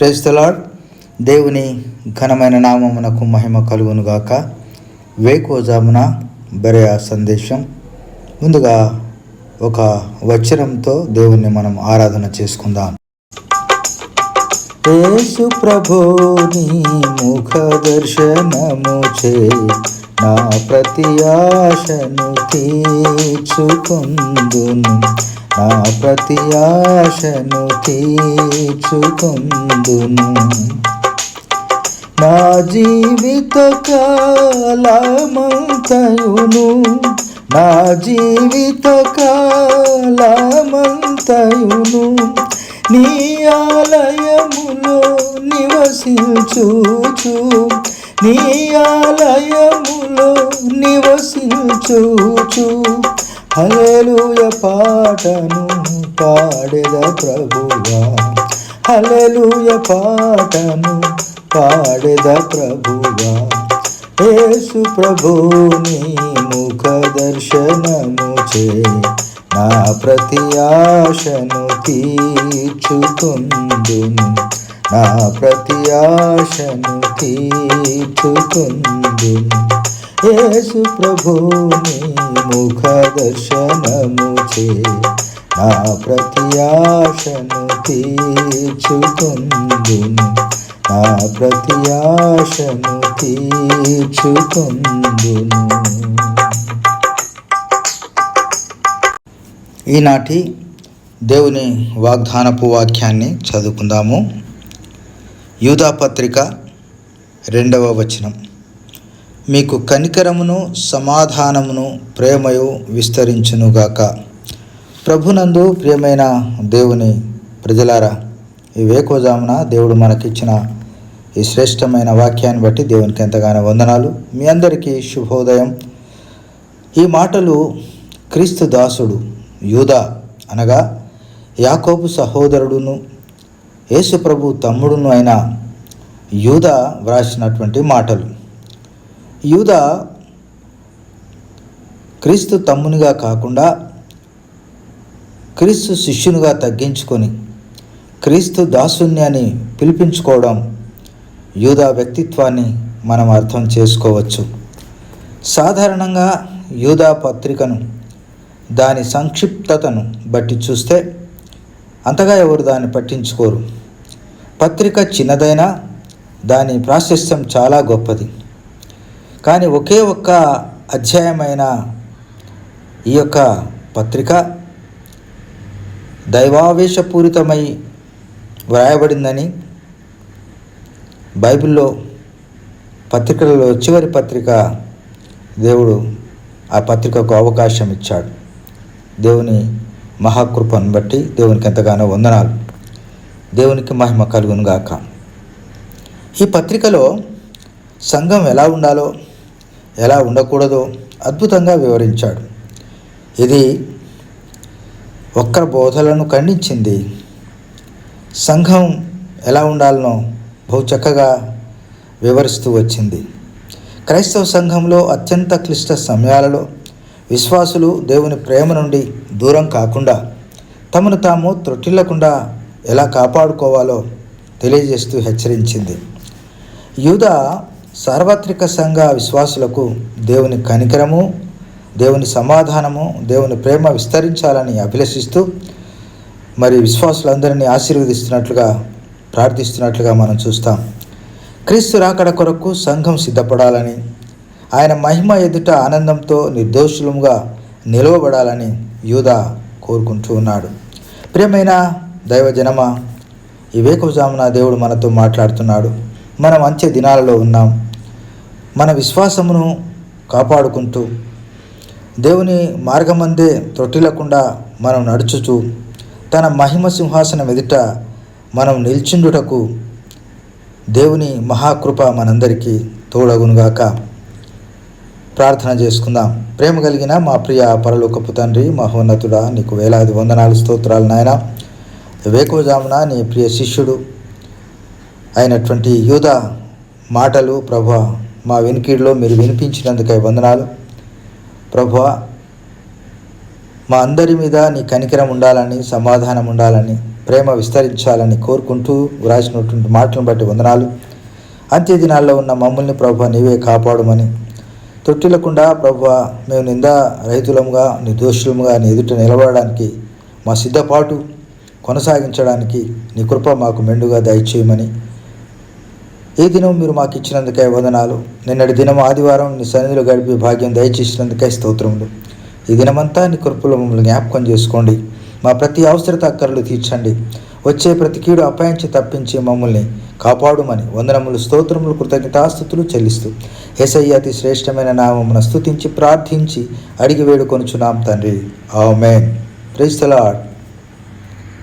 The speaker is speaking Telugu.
ప్రేస్తలాడ్ దేవుని ఘనమైన నామమునకు మహిమ కలుగునుగాక. వేకోజామున బెరయా సందేశం. ముందుగా ఒక వచనంతో దేవుణ్ణి మనం ఆరాధన చేసుకుందాం. యేసు ప్రభుని ముఖ దర్శనము చే నా ప్రతి ఆశను తీర్చుకుందును. నా ప్రతి ఆశను తీర్చుకుందును. నా జీవిత కాలమంతయును నా జీవిత కాలమంతయును నీ ఆలయములో నివసించుచు నీ ఆలయములో నివసించుచు. హల్లెలూయ పాటను పాడెద ప్రభువా. హల్లెలూయ పాటను పాడెద ప్రభువా. యేసు ప్రభుని ముఖ దర్శనము చే నా ప్రతి ఆశను తీర్చుతుందును నా ప్రతి ఆశను తీర్చుతుందును యేసు ప్రభుని ముఖ దర్శనము చే నా ప్రతి ఆశను తీర్చుకుందును. నా ప్రతి ఆశను తీర్చుకుందును. ఈనాటి దేవుని వాగ్దానపు వాక్యాన్ని చదువుకుందాము. యూదా పత్రిక రెండవ వచనం. మీకు కనికరమును సమాధానమును ప్రేమయు విస్తరించునుగాక. ప్రభునందు ప్రియమైన దేవుని ప్రజలారా ఈ వేకోజామున దేవుడు మనకిచ్చిన ఈ శ్రేష్టమైన వాక్యాన్ని బట్టి దేవునికి ఎంతగానో వందనాలు. మీ అందరికీ శుభోదయం. ఈ మాటలు క్రీస్తు దాసుడు యూదా అనగా యాకోబు సహోదరుడును యేసుప్రభు తమ్ముడును అయిన యూదా వ్రాసినటువంటి మాటలు. యూదా క్రీస్తు తమ్మునిగా కాకుండా క్రీస్తు శిష్యునిగా తగ్గించుకొని క్రీస్తు దాసున్యాన్ని పిలిపించుకోవడం యూదా వ్యక్తిత్వాన్ని మనం అర్థం చేసుకోవచ్చు. సాధారణంగా యూదా పత్రికను దాని సంక్షిప్తతను బట్టి చూస్తే అంతగా ఎవరు దాన్ని పట్టించుకోరు. పత్రిక చిన్నదైనా దాని ప్రాశస్త్యం చాలా గొప్పది. కానీ ఒకే ఒక్క అధ్యాయమైన ఈ యొక్క పత్రిక దైవావేశపూరితమై వ్రాయబడిందని బైబిల్లో పత్రికలలో చివరి పత్రిక దేవుడు ఆ పత్రికకు అవకాశం ఇచ్చాడు. దేవుని మహాకృపను బట్టి దేవునికి ఎంతగానో వందనాలు. దేవునికి మహిమ కలుగునుగాక. ఈ పత్రికలో సంఘం ఎలా ఉండాలో ఎలా ఉండకూడదో అద్భుతంగా వివరించాడు. ఇది ఒక్కరి బోధలను ఖండించింది. సంఘం ఎలా ఉండాలనో బహు చక్కగా వివరిస్తూ వచ్చింది. క్రైస్తవ సంఘంలో అత్యంత క్లిష్ట సమయాలలో విశ్వాసులు దేవుని ప్రేమ నుండి దూరం కాకుండా తమను తాము త్రొట్టిల్లకుండా ఎలా కాపాడుకోవాలో తెలియజేస్తూ హెచ్చరించింది. యూదా సార్వత్రిక సంఘ విశ్వాసులకు దేవుని కనికరము దేవుని సమాధానము దేవుని ప్రేమ విస్తరించాలని అభిలషిస్తూ మరి విశ్వాసులందరినీ ఆశీర్వదిస్తున్నట్లుగా ప్రార్థిస్తున్నట్లుగా మనం చూస్తాం. క్రీస్తు రాకడ కొరకు సంఘం సిద్ధపడాలని ఆయన మహిమ ఎదుట ఆనందంతో నిర్దోషులుగా నిలవబడాలని యూదా కోరుకుంటూ ఉన్నాడు. ప్రియమైన దైవజనమ ఈ వేకుజామున దేవుడు మనతో మాట్లాడుతున్నాడు. మనం అంచె దినాలలో ఉన్నాం. మన విశ్వాసమును కాపాడుకుంటూ దేవుని మార్గమందే త్రొట్టిల్లకుండా మనం నడుచుతూ తన మహిమ సింహాసనం ఎదుట మనం నిల్చుండుటకు దేవుని మహాకృప మనందరికీ తోడగునుగాక. ప్రార్థన చేసుకుందాం. ప్రేమ కలిగిన మా ప్రియ పరలోకపు తండ్రి మహోన్నతుడా నీకు వేలాది వందనాలు స్తోత్రాలు నాయన. వేకోజామున నీ ప్రియ శిష్యుడు అయినటువంటి యూద మాటలు ప్రభా మా వెనుకీడులో మీరు వినిపించినందుకై వందనాలు. ప్రభు మా అందరి మీద నీ కనికరం ఉండాలని సమాధానం ఉండాలని ప్రేమ విస్తరించాలని కోరుకుంటూ వ్రాసినటువంటి మాటలను బట్టి వందనాలు. అంత్య దినాల్లో ఉన్న మమ్మల్ని ప్రభు నీవే కాపాడమని. తొట్టిలకుండా ప్రభు మేము నిందా రైతులముగా నిర్దోషులముగా నీ ఎదుట నిలబడడానికి మా సిద్ధపాటు కొనసాగించడానికి నీ కృప మాకు మెండుగా దయచేయమని ఈ దినం మీరు మాకు ఇచ్చినందుకై వందనాలు? నిన్నటి దినం ఆదివారం నీ సన్నిధిలో గడిపే భాగ్యం దయచేసినందుకై స్తోత్రములు. ఈ దినమంతా నీ కృపలో మమ్మల్ని జ్ఞాపకం చేసుకోండి. మా ప్రతి అవసరత అక్కర్లు తీర్చండి. వచ్చే ప్రతి కీడు అపాయించి తప్పించి మమ్మల్ని కాపాడుమని వందనములు స్తోత్రములు కృతజ్ఞతాస్థుతులు చెల్లిస్తూ ఏసయ్య అతి శ్రేష్టమైన నామమున స్తుతించి ప్రార్థించి అడిగి వేడుకొనుచున్నాం తండ్రి. ఆమెన్. ప్రైస్తలాడ్